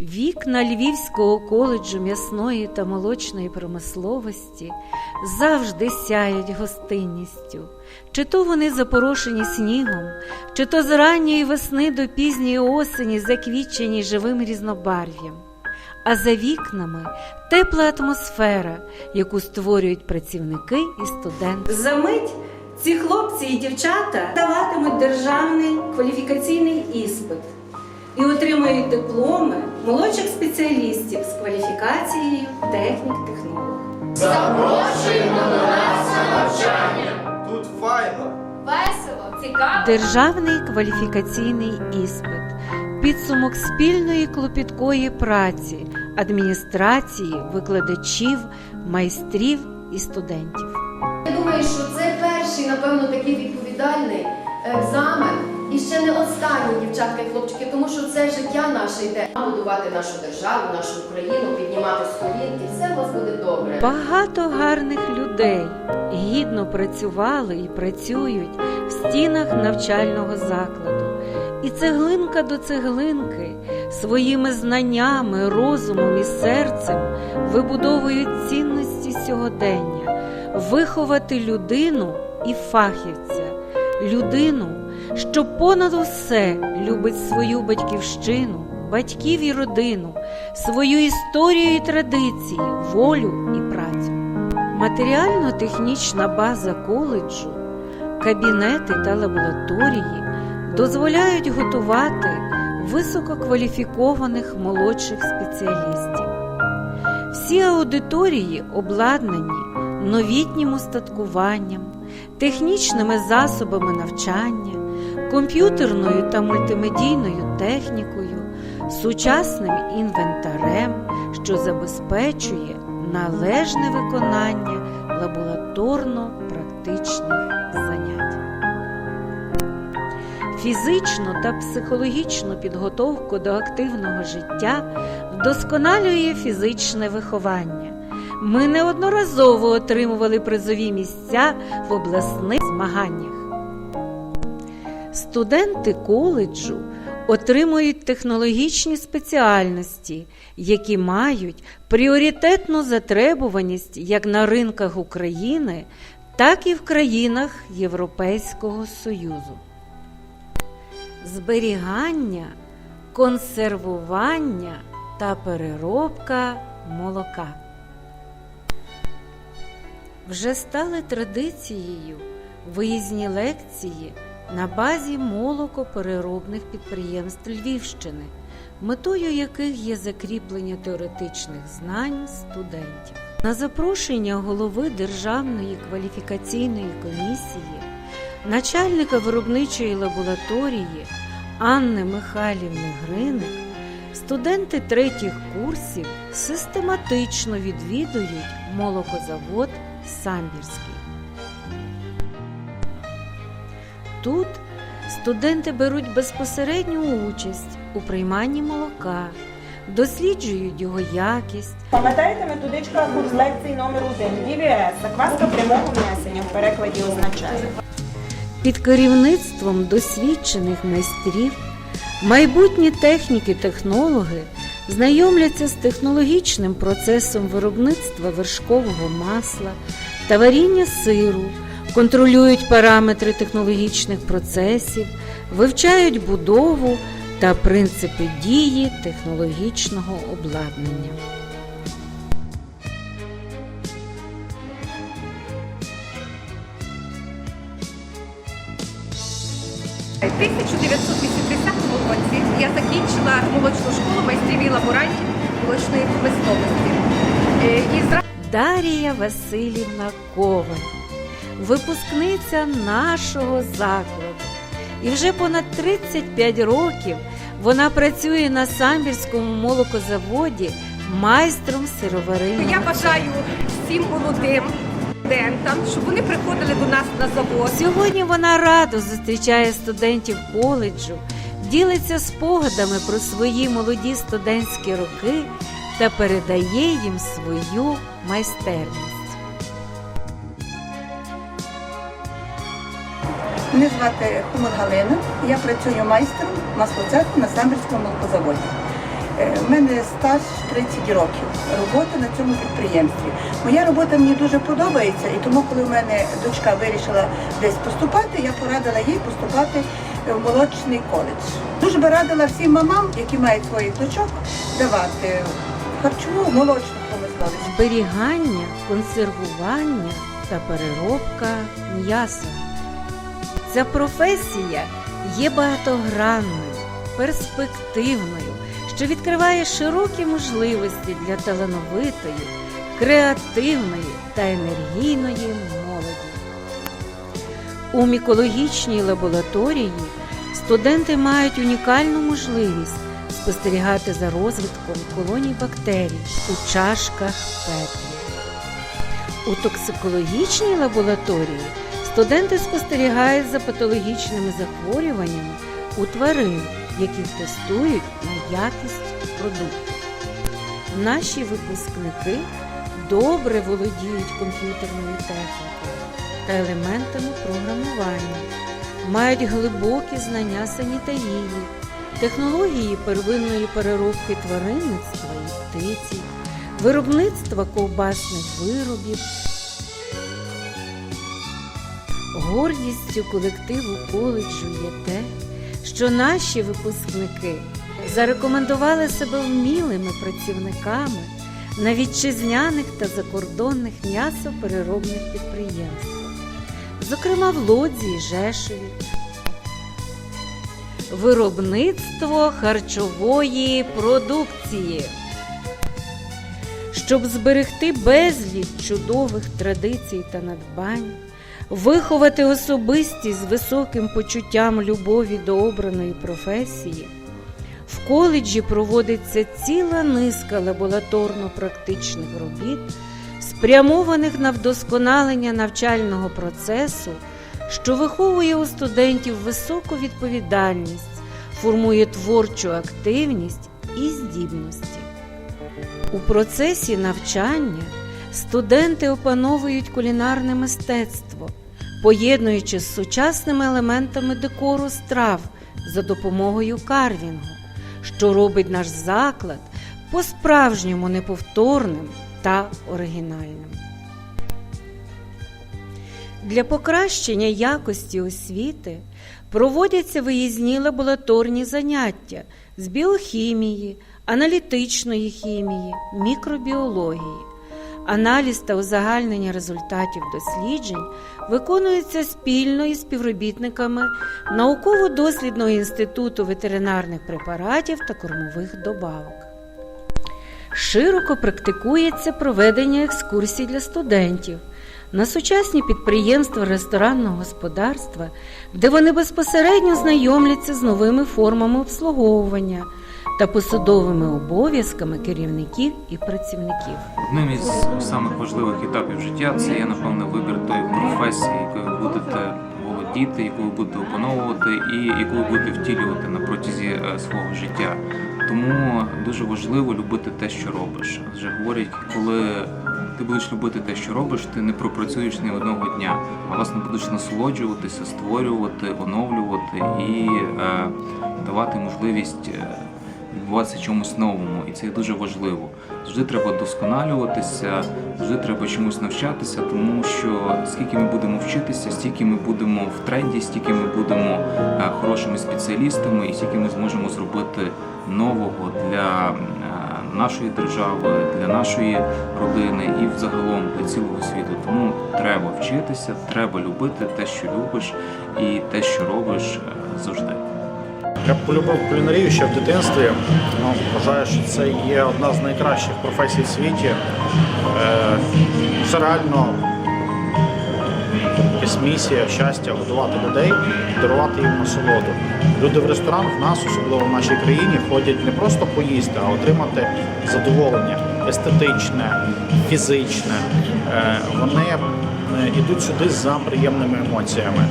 Вікна Львівського коледжу м'ясної та молочної промисловості завжди сяють гостинністю, чи то вони запорошені снігом, чи то з ранньої весни до пізньої осені заквітчені живим різнобарв'ям. А за вікнами тепла атмосфера, яку створюють працівники і студенти. Замить ці хлопці і дівчата даватимуть державний кваліфікаційний іспит і отримують дипломи молодших спеціалістів з кваліфікацією технік-технолог. Тут файно. Весело, цікаво. Державний кваліфікаційний іспит, підсумок спільної клопіткої праці, адміністрації, викладачів, майстрів і студентів. Я думаю, що це перший, напевно, такий відповідальний екзамен. І ще не останній, дівчатка і хлопчики, тому що це життя наше йде. Будувати нашу державу, нашу Україну, піднімати і все у вас буде добре. Багато гарних людей гідно працювали і працюють в стінах навчального закладу. І цеглинка до цеглинки своїми знаннями, розумом і серцем вибудовують цінності сьогодення, виховати людину і фахівця, людину, що понад усе любить свою батьківщину, батьків і родину, свою історію і традиції, волю і працю. Матеріально-технічна база коледжу, кабінети та лабораторії дозволяють готувати висококваліфікованих молодших спеціалістів. Всі аудиторії обладнані новітнім устаткуванням, технічними засобами навчання, комп'ютерною та мультимедійною технікою, сучасним інвентарем, що забезпечує належне виконання лабораторно-практичних занять. Фізичну та психологічну підготовку до активного життя вдосконалює фізичне виховання. Ми неодноразово отримували призові місця в обласних змаганнях. Студенти коледжу отримують технологічні спеціальності, які мають пріоритетну затребуваність як на ринках України, так і в країнах Європейського Союзу. Зберігання, консервування та переробка молока. Вже стали традицією виїзні лекції на базі молокопереробних підприємств Львівщини, метою яких є закріплення теоретичних знань студентів. На запрошення голови Державної кваліфікаційної комісії, начальника виробничої лабораторії Анни Михайлівни Гриник, студенти третіх курсів систематично відвідують молокозавод Самбірський. Тут студенти беруть безпосередню участь у прийманні молока, досліджують його якість, Пам'ятаєте методичка курс лекцій номер 1 ДВС, закваска прямого внесення в перекладі означає. під керівництвом досвідчених майстрів, майбутні техніки-технологи знайомляться з технологічним процесом виробництва вершкового масла та варіння сиру, контролюють параметри технологічних процесів, вивчають будову та принципи дії технологічного обладнання. У 1980 році я закінчила молочну школу майстрів і лаборантів молочної промисловості. Е, Дарія Васильівна Коваль, випускниця нашого закладу. І вже понад 35 років вона працює на самбірському молокозаводі майстром сироваринного. я бажаю всім молодим студентам, щоб вони приходили до нас на завод. Сьогодні вона радо зустрічає студентів коледжу, ділиться спогадами про свої молоді студентські роки та передає їм свою майстерність. Мене звати Хумар Галина. Я працюю майстром маслоцеху на Самбірському молокозаводі. Е, У мене стаж 30 років роботи на цьому підприємстві. Моя робота мені дуже подобається, і тому, коли в мене дочка вирішила десь поступати, я порадила їй поступати в молочний коледж. Дуже би радила всім мамам, які мають своїх дочок, давати харчову молочну промисловість. зберігання, консервування та переробка м'яса. Ця професія є багатогранною, перспективною, що відкриває широкі можливості для талановитої, креативної та енергійної молоді. У мікологічній лабораторії студенти мають унікальну можливість спостерігати за розвитком колоній бактерій у чашках Петрі. У токсикологічній лабораторії студенти спостерігають за патологічними захворюваннями у тварин, яких тестують на якість продуктів. Наші випускники добре володіють комп'ютерною технікою та елементами програмування, мають глибокі знання санітарії, технології первинної переробки тваринництва і птиці, виробництва ковбасних виробів. Гордістю колективу коледжу є те, що наші випускники зарекомендували себе вмілими працівниками на вітчизняних та закордонних м'ясопереробних підприємствах, зокрема в Лодзі і Жешові. Виробництво харчової продукції. Щоб зберегти безліч чудових традицій та надбань, виховати особистість з високим почуттям любові до обраної професії, в коледжі проводиться ціла низка лабораторно-практичних робіт, спрямованих на вдосконалення навчального процесу, що виховує у студентів високу відповідальність, формує творчу активність і здібності. У процесі навчання студенти опановують кулінарне мистецтво, поєднуючи з сучасними елементами декору страв за допомогою карвінгу, що робить наш заклад по-справжньому неповторним та оригінальним. Для покращення якості освіти проводяться виїзні лабораторні заняття з біохімії, аналітичної хімії, мікробіології. Аналіз та узагальнення результатів досліджень виконується спільно із співробітниками Науково-дослідного інституту ветеринарних препаратів та кормових добавок. Широко практикується проведення екскурсій для студентів на сучасні підприємства ресторанного господарства, де вони безпосередньо знайомляться з новими формами обслуговування та посадовими обов'язками керівників і працівників. Одним із самих важливих етапів життя це є, напевно, вибір тої професії, якою ви будете володіти, яку ви будете опановувати і яку ви будете втілювати на протязі е, свого життя. Тому дуже важливо любити те, що робиш. Адже говорять, коли ти будеш любити те, що робиш, ти не пропрацюєш ні одного дня, а власне будеш насолоджуватися, створювати, оновлювати і е, давати можливість. Відбуватися чомусь новому, і це дуже важливо. Завжди треба досконалюватися, завжди треба чомусь навчатися, тому що скільки ми будемо вчитися, стільки ми будемо в тренді, стільки ми будемо е, хорошими спеціалістами, і стільки ми зможемо зробити нового для е, нашої держави, для нашої родини і взагалом для цілого світу. Тому треба вчитися, треба любити те, що любиш, і те, що робиш е, завжди. Я полюбив кулінарію ще в дитинстві. Ну, вважаю, що це є одна з найкращих професій в світі. Це реально якась місія, щастя, годувати людей, дарувати їм насолоду. Люди в ресторан в нас, особливо в нашій країні, ходять не просто поїсти, а отримати задоволення естетичне, фізичне. Е, вони ідуть сюди за приємними емоціями.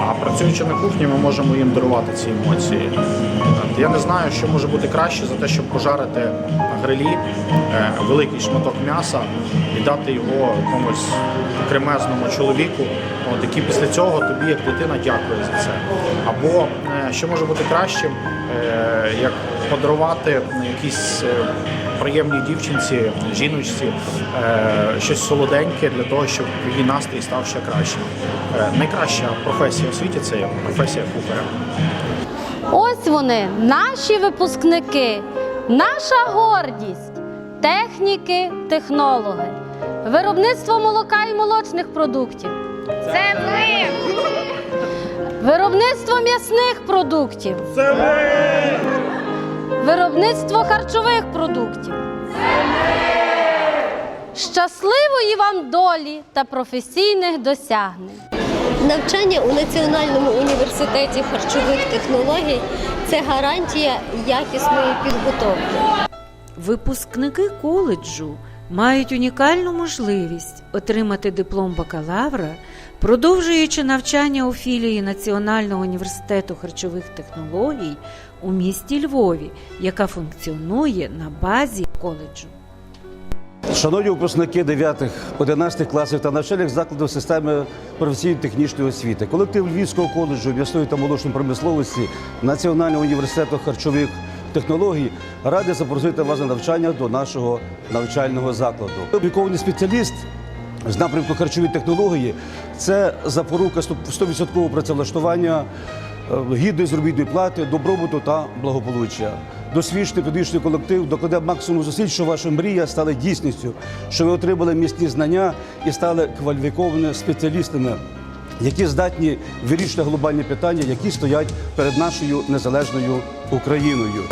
А працюючи на кухні, ми можемо їм дарувати ці емоції. Я не знаю, що може бути краще за те, щоб пожарити на грилі е, великий шматок м'яса і дати його якомусь кремезному чоловіку, от, який після цього тобі, як дитина, дякує за це. Або е, що може бути кращим, е, як подарувати якійсь е, приємній дівчинці, жіночці е, щось солоденьке для того, щоб її настрій став ще кращим. Е, Найкраща професія у світі це професія кухаря. Ось вони, наші випускники, наша гордість, техніки, технологи, виробництво молока і молочних продуктів. Це ми! Виробництво м'ясних продуктів. Це ми! Виробництво харчових продуктів. Це! Щасливої вам долі та професійних досягнень. Навчання у Національному університеті харчових технологій це гарантія якісної підготовки. Випускники коледжу мають унікальну можливість отримати диплом бакалавра, продовжуючи навчання у філії Національного університету харчових технологій у місті Львові, яка функціонує на базі коледжу. Шановні випускники 9-11 класів та навчальних закладів системи професійно-технічної освіти, колектив Львівського коледжу м'ясної та молочної промисловості Національного університету харчових технологій радий запросити вас на навчання до нашого навчального закладу. Вікований спеціаліст з напрямку харчові технології це запорука 100% працевлаштування, гідної зробітної плати, добробуту та благополуччя. Досвідчити педагогічний колектив докладе максимум зусиль, що ваша мрія стала дійсністю, що ви отримали міцні знання і стали кваліфікованими спеціалістами, які здатні вирішити глобальні питання, які стоять перед нашою незалежною Україною.